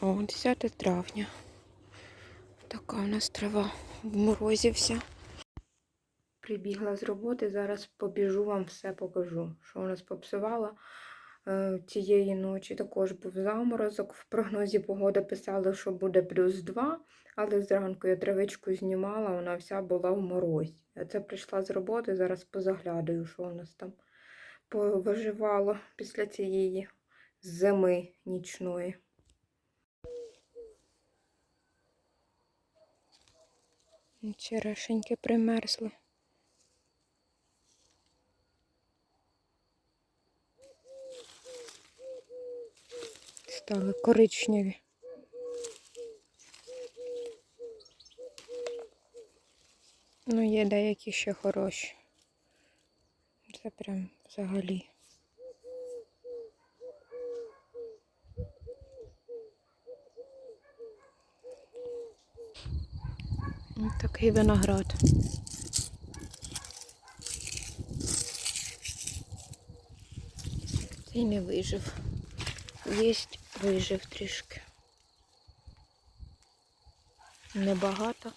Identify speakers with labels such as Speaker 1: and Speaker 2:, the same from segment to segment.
Speaker 1: О, 10 травня. Така у нас трава в морозі вся. Прибігла з роботи, зараз побіжу вам все покажу, що у нас попсувала. Е, Цієї ночі також був заморозок. В прогнозі погоди писали, що буде плюс 2, але зранку я травичку знімала, вона вся була в морозі. Я це прийшла з роботи, зараз позаглядаю, що у нас там повиживало після цієї зими нічної. Черешеньки примерзли. Стали коричневі. Ну, є деякі ще хороші. Це прям взагалі. Ось Такий виноград. Цей не вижив. Єсть вижив трішки. Небагато.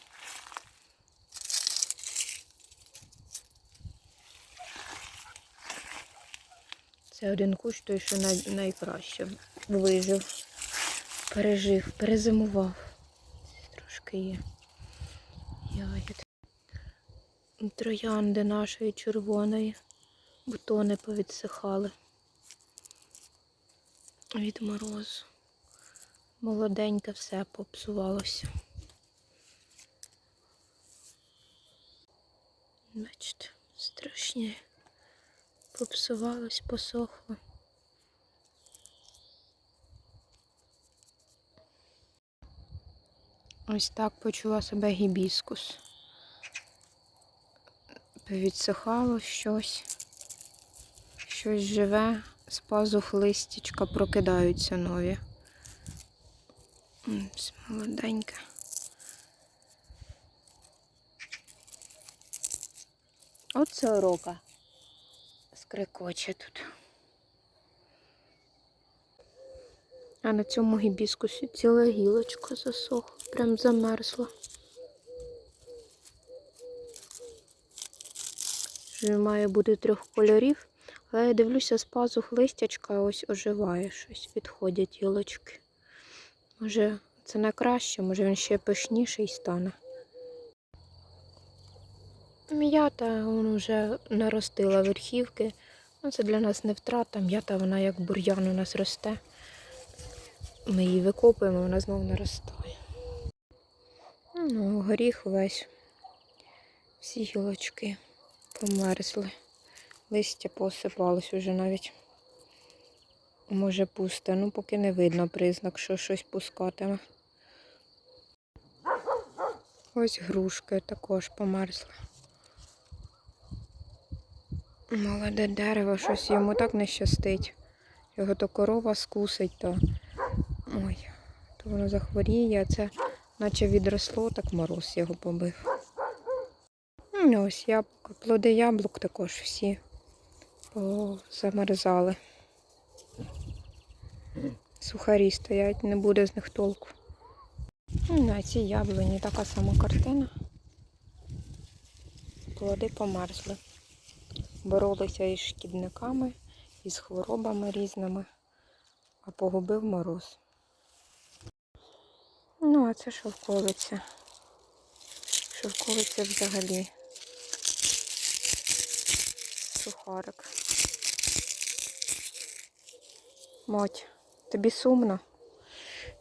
Speaker 1: Це один кущ, той, що най- найкраще вижив, пережив, перезимував. Трошки є ягід. Троянди нашої червоної. Бутони повідсихали від морозу. Молоденьке все попсувалося. Бачите, страшні. Попсувалось, посохло. Ось так почула себе гібіскус. Відсихало щось, щось живе, з пазух листячка прокидаються нові. Ось Молоденьке. Оце орока скрикоче тут. А на цьому гібіскусі ціла гілочка засохла, прям замерзла. Має бути трьох кольорів, але я дивлюся з пазух листячка ось оживає щось, відходять гілочки. Може, це не краще, може він ще пишніший стане. М'ята вон вже наростила верхівки. Ну, це для нас не втрата. М'ята, вона як бур'ян у нас росте. Ми її викопуємо, вона знову наростає. Ну, горіх весь. Всі гілочки померзли. Листя посипалось уже навіть. Може пусте. Ну, поки не видно признак, що щось пускатиме. Ось грушки також померзли. Молоде дерево, щось йому так не щастить. Його то корова скусить, то ой, то воно захворіє, а це наче відросло, так мороз його побив. Ось яблука, плоди яблук також всі замерзали. Сухарі стоять, не буде з них толку. Ну, На цій яблуні така сама картина. Плоди померзли боролися із шкідниками, із хворобами різними, а погубив мороз. Ну, а це шовковиця. Шовковиця взагалі. Сухарик. Моть, тобі сумно?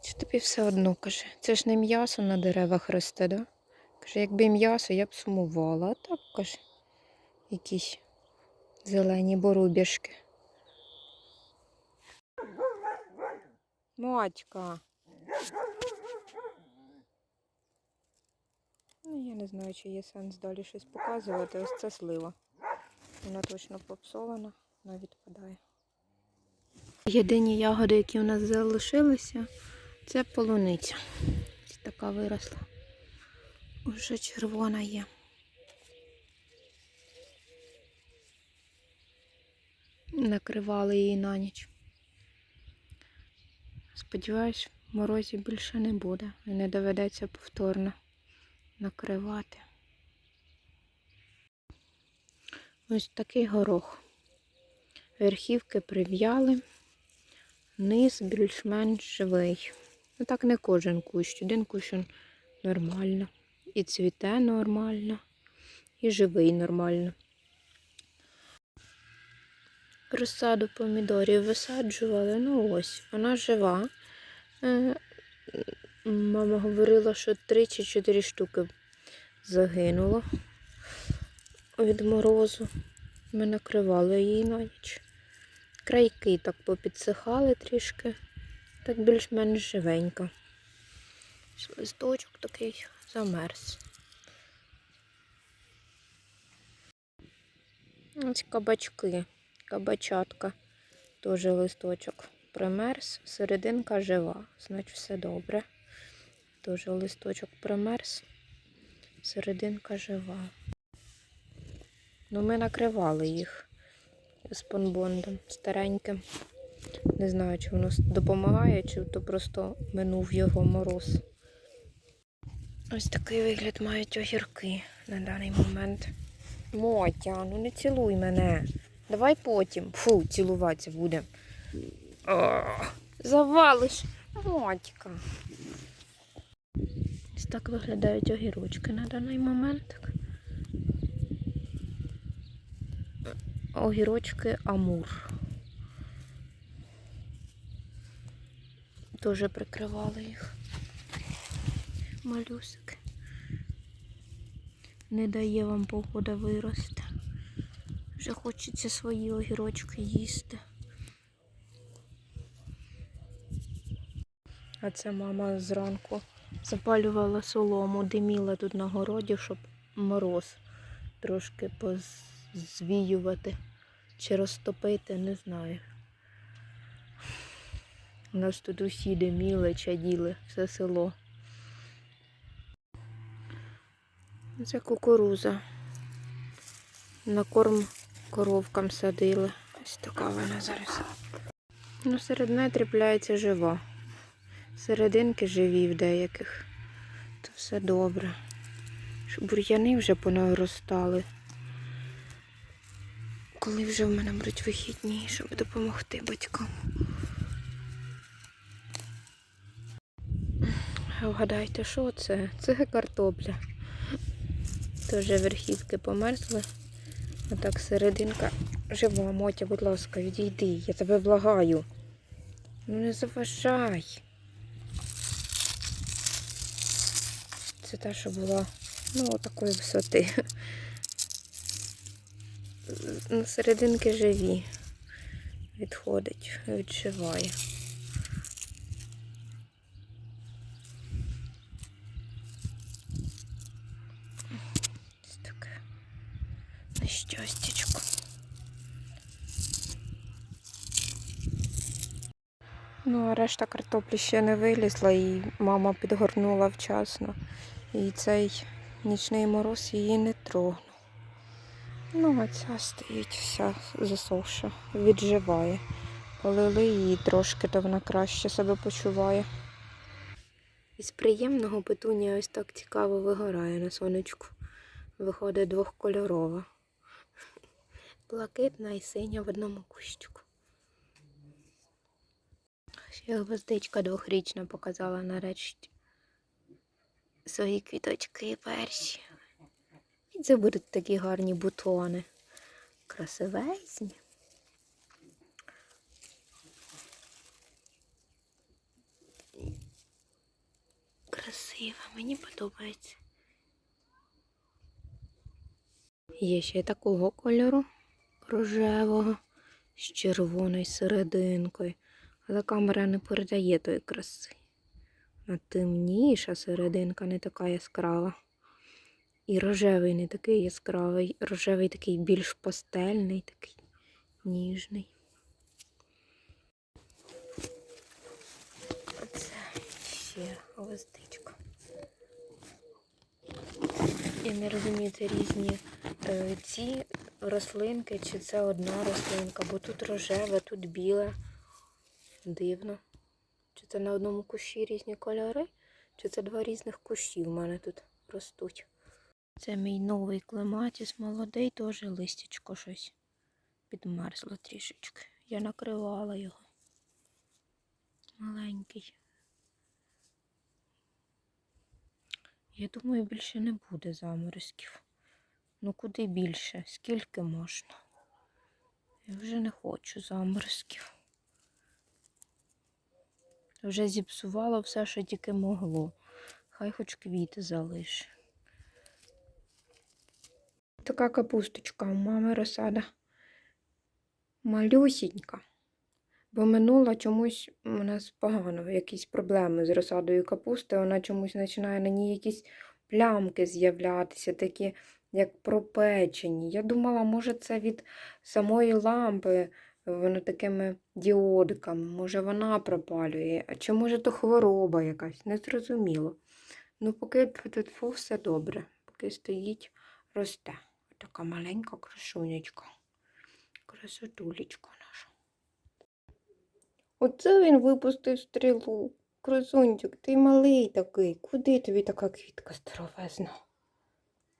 Speaker 1: Чи тобі все одно каже? Це ж не м'ясо на деревах росте, да? Каже, якби м'ясо, я б сумувала. А так каже, якісь зелені борубішки. Матька. Ну, я не знаю, чи є сенс далі щось показувати. Ось це слива. Вона точно попсована, вона відпадає. Єдині ягоди, які у нас залишилися, це полуниця. Така виросла. Уже червона є. Накривали її на ніч. Сподіваюсь, морозів більше не буде і не доведеться повторно накривати. Ось такий горох. Верхівки прив'яли, низ більш-менш живий. Ну так не кожен кущ. Один кущ нормально. І цвіте нормально, і живий нормально. Розсаду помідорів висаджували, ну ось, вона жива. Мама говорила, що 3 чи 4 штуки загинуло від морозу. Ми накривали її на ніч. Крайки так попідсихали трішки, так більш-менш живенько. Листочок такий замерз. Ось кабачки, кабачатка, теж листочок примерз, серединка жива, значить все добре. Теж листочок примерз, серединка жива. Ну, ми накривали їх з панбондом стареньким. Не знаю, чи воно допомагає, чи то просто минув його мороз. Ось такий вигляд мають огірки на даний момент. Мотя, ну не цілуй мене. Давай потім. Фу, цілуватися будемо. Завалиш. Мотька. Так виглядають огірочки на даний момент. Огірочки Амур. Дуже прикривали їх. Малюсики. Не дає вам погода вирости. Вже хочеться свої огірочки їсти. А це мама зранку запалювала солому, диміла тут на городі, щоб мороз трошки позвіювати чи розтопити, не знаю. У нас тут усі диміли, чаділи, все село. Це кукуруза. На корм коровкам садили. Ось така вона зараз. Ну, серед неї тріпляється жива. Серединки живі в деяких. То все добре. Бур'яни вже понаростали. Коли вже в мене будуть вихідні, щоб допомогти батькам. Вгадайте, що це? Це картопля. Теж верхівки померзли. Отак серединка жива, Мотя, будь ласка, відійди, я тебе благаю. Ну не заважай. Це та, що була ну, такої висоти. Ну, серединки живі. Відходить, відживає. Ось таке нещастячко. Ну, а решта картоплі ще не вилізла, і мама підгорнула вчасно. І цей нічний мороз її не трогнув. Ну, а ця стоїть вся засохша, відживає. Полили її трошки, то вона краще себе почуває. Із приємного петунія ось так цікаво вигорає на сонечку. Виходить двохкольорова. Блакитна і синя в одному кущику. Ще гвоздичка двохрічна показала нарешті свої квіточки перші. І це будуть такі гарні бутони. Красивезні. Красиво, мені подобається. Є ще й такого кольору рожевого з червоною серединкою. Але камера не передає тої краси. Вона темніша серединка, не така яскрава. І рожевий не такий яскравий, рожевий такий більш пастельний, такий ніжний. Оце ще гвоздичка. І не розумію, це різні е, ці рослинки, чи це одна рослинка, бо тут рожеве, тут біле. Дивно. Чи це на одному кущі різні кольори, чи це два різних кущі в мене тут ростуть. Це мій новий клематіс молодий, теж листячко щось підмерзло трішечки. Я накривала його. Маленький. Я думаю, більше не буде заморозків. Ну куди більше? Скільки можна? Я вже не хочу заморозків. Вже зіпсувало все, що тільки могло. Хай хоч квіти залише. Така капусточка у мами розсада. Малюсінька. Бо минула чомусь у нас погано, якісь проблеми з розсадою капусти. Вона чомусь починає на ній якісь плямки з'являтися, такі як пропечені. Я думала, може, це від самої лампи, воно такими діодиками, може, вона пропалює, а чи може то хвороба якась, не зрозуміло. Ну, поки тут все добре, поки стоїть, росте. Така маленька красунечка. Красотулечка наша. Оце він випустив стрілу. Красунчик, ти малий такий. Куди тобі така квітка здоровезна?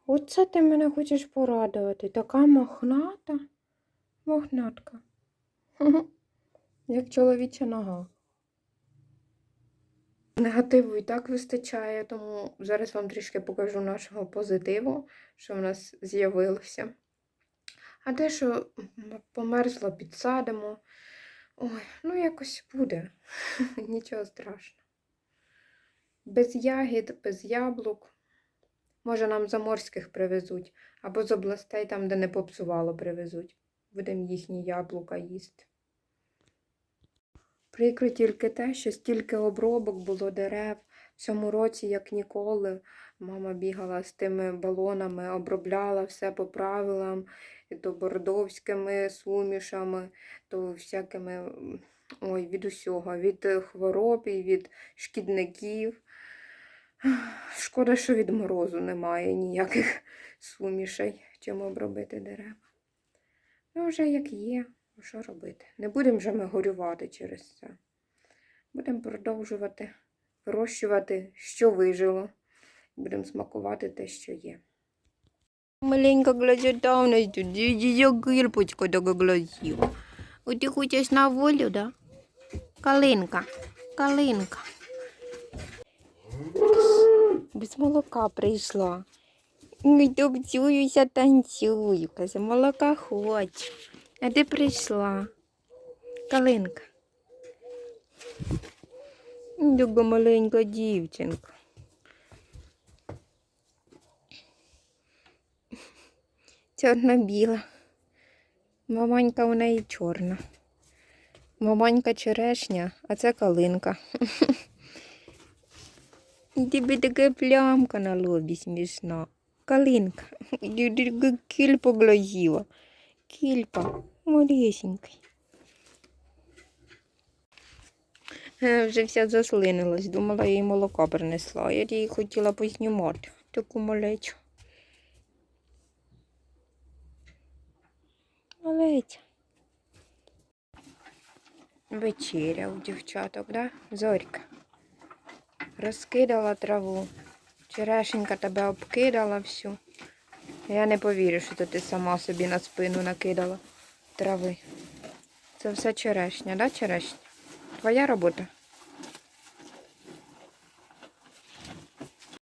Speaker 1: Оце ти мене хочеш порадувати. Така мохната. Мохнатка. Як чоловіча нога. Негативу і так вистачає, тому зараз вам трішки покажу нашого позитиву, що в нас з'явилося. А те, що померзло, підсадимо. Ой, ну якось буде. Нічого страшного. Без ягід, без яблук. Може, нам заморських привезуть, або з областей, там, де не попсувало, привезуть. Будемо їхні яблука їсти. Прикро тільки те, що стільки обробок було дерев в цьому році, як ніколи. Мама бігала з тими балонами, обробляла все по правилам, то бордовськими сумішами, то всякими ой, від усього, від е, хвороб і від шкідників. Шкода, що від морозу немає ніяких сумішей, чим обробити дерева. Ну, вже як є, що робити? Не будемо вже ми горювати через це. Будемо продовжувати вирощувати, що вижило. Будемо смакувати те, що є. Маленька глазота у нас тут. Така глазіва. От ти хочеш на волю, да? Калинка, калинка. Без молока прийшла. Топцююся, танцюю. Каже, молока хочу. А ти прийшла? Калинка. Така маленька дівчинка. Чорно-біла. Маманька у неї чорна. Маманька черешня, а це калинка. І тебе така плямка на лобі смішна. Калинка. Ти така Кільпа. Малесенький. Е, Вже вся заслинилась. Думала, я їй молока принесла. Я її хотіла познімати. Таку малечу. Малеча. Вечеря у дівчаток, да? Зорька. Розкидала траву. Черешенька тебе обкидала всю. Я не повірю, що ти сама собі на спину накидала трави. Це все черешня, да, черешня? Твоя робота?